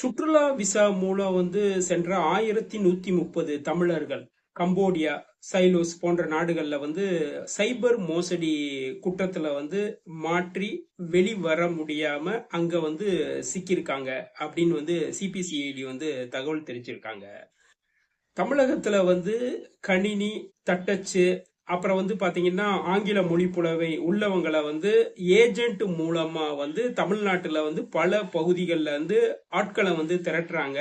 சுற்றுலா விசா மூலம் வந்து சென்ற ஆயிரத்தி நூத்தி முப்பது தமிழர்கள் கம்போடியா சைலோஸ் போன்ற நாடுகளில் வந்து சைபர் மோசடி குற்றத்தில் வந்து மாற்றி வெளிவர முடியாம அங்க வந்து சிக்கியிருக்காங்க அப்படின்னு வந்து சிபிசிஐடி வந்து தகவல் தெரிவிச்சிருக்காங்க. தமிழகத்துல வந்து கணினி தட்டச்சு அப்புறம் வந்து பாத்தீங்கன்னா ஆங்கில மொழி புலவை உள்ளவங்களை வந்து ஏஜென்ட் மூலமா வந்து தமிழ்நாட்டுல வந்து பல பகுதிகளில் வந்து ஆட்களை வந்து திரட்டுறாங்க.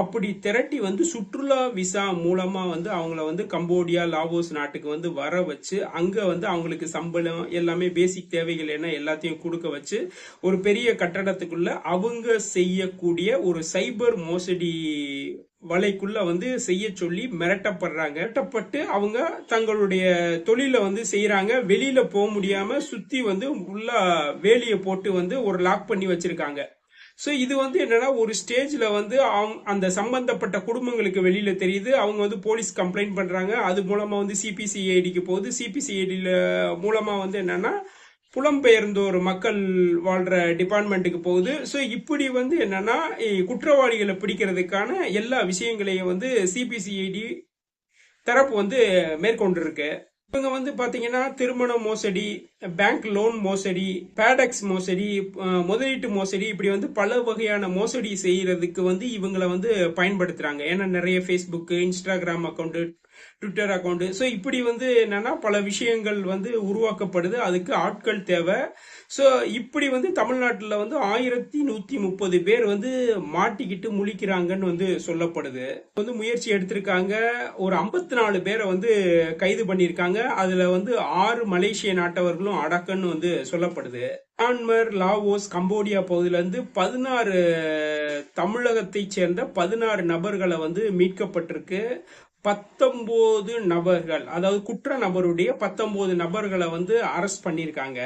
அப்படி திரட்டி வந்து சுற்றுலா விசா மூலமா வந்து அவங்கள வந்து கம்போடியா லாவோஸ் நாட்டுக்கு வந்து வர வச்சு அங்க வந்து அவங்களுக்கு சம்பளம் எல்லாமே பேசிக் தேவைகள் என்ன எல்லாத்தையும் கொடுக்க வச்சு ஒரு பெரிய கட்டடத்துக்குள்ள அவங்க செய்யக்கூடிய ஒரு சைபர் மோசடி வலைக்குள்ள வந்து செய்ய சொல்லி மிரட்டப்படுறாங்க. மிரட்டப்பட்டு அவங்க தங்களுடைய தொழிலை வந்து செய்யறாங்க வெளியில போக முடியாம சுத்தி வந்து உள்ள வேலியை போட்டு வந்து ஒரு லாக் பண்ணி வச்சிருக்காங்க. ஸோ இது வந்து என்னன்னா ஒரு ஸ்டேஜில் வந்து அவங்க அந்த சம்பந்தப்பட்ட குடும்பங்களுக்கு வெளியில் தெரியுது. அவங்க வந்து போலீஸ் கம்ப்ளைண்ட் பண்ணுறாங்க அது மூலமாக வந்து சிபிசிஐடிக்கு போகுது. சிபிசிஐடியில் மூலமாக வந்து என்னன்னா புலம்பெயர்ந்தோர் மக்கள் வாழ்கிற டிபார்ட்மெண்ட்டுக்கு போகுது. ஸோ இப்படி வந்து என்னன்னா குற்றவாளிகளை பிடிக்கிறதுக்கான எல்லா விஷயங்களையும் வந்து சிபிசிஐடி தரப்பு வந்து மேற்கொண்டிருக்கு. இவங்க வந்து பாத்தீங்கன்னா திருமண மோசடி பேங்க் லோன் மோசடி பேடக்ஸ் மோசடி முதலீட்டு மோசடி இப்படி வந்து பல வகையான மோசடி செய்யறதுக்கு வந்து இவங்களை வந்து பயன்படுத்துறாங்க. ஏன்னா நிறைய Facebook Instagram account Twitter account so இப்படி வந்து என்னன்னா பல விஷயங்கள் வந்து உருவாக்கப்படுது. அதுக்கு ஆட்கள் தேவை. ஸோ இப்படி வந்து தமிழ்நாட்டில் வந்து ஆயிரத்தி நூற்றி முப்பது பேர் வந்து மாட்டிக்கிட்டு முழிக்கிறாங்கன்னு வந்து சொல்லப்படுது. வந்து முயற்சி எடுத்திருக்காங்க. ஒரு ஐம்பத்தி நாலு பேரை வந்து கைது பண்ணியிருக்காங்க. அதுல வந்து ஆறு மலேசிய நாட்டவர்களும் அடக்கன்னு வந்து சொல்லப்படுது. மியான்மர் லாவோஸ் கம்போடியா பகுதியிலிருந்து பதினாறு தமிழகத்தை சேர்ந்த பதினாறு நபர்களை வந்து மீட்கப்பட்டிருக்கு. பத்தொம்போது நபர்கள் அதாவது குற்ற நபருடைய பத்தொம்போது நபர்களை வந்து அரெஸ்ட் பண்ணியிருக்காங்க.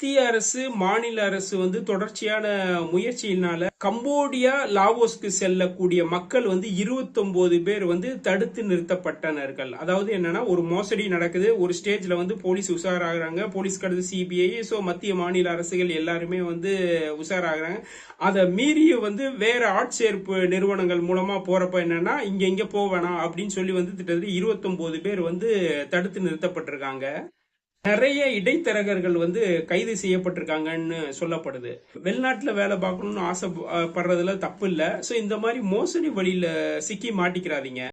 மத்திய அரசு மாநில அரசு வந்து தொடர்ச்சியான முயற்சியினால கம்போடியா லாவோஸ்க்கு செல்லக்கூடிய மக்கள் வந்து 29 பேர் வந்து தடுத்து நிறுத்தப்பட்டனர்கள். அதாவது என்னன்னா ஒரு மோசடி நடக்குது. ஒரு ஸ்டேஜ்ல வந்து போலீஸ் உஷாராகிறாங்க. போலீஸ் அடுத்து சிபிஐ ஸோ மத்திய மாநில அரசுகள் எல்லாருமே வந்து உஷாராகிறாங்க. அதை மீறி வந்து வேற ஆட்சேர்ப்பு நிறுவனங்கள் மூலமா போறப்ப என்னன்னா இங்க இங்க போக வேணாம் அப்படின்னு சொல்லி வந்து கிட்டத்தட்ட 29 பேர் வந்து தடுத்து நிறுத்தப்பட்டிருக்காங்க. நிறைய இடைத்தரகர்கள் வந்து கைது செய்யப்பட்டிருக்காங்கன்னு சொல்லப்படுது. வெளிநாட்டில் வேலை பார்க்கணும்னு ஆசைப்படுறதுல தப்பு இல்லை. ஸோ இந்த மாதிரி மோசடி வழியில் சிக்கி மாட்டிக்கிறாதீங்க.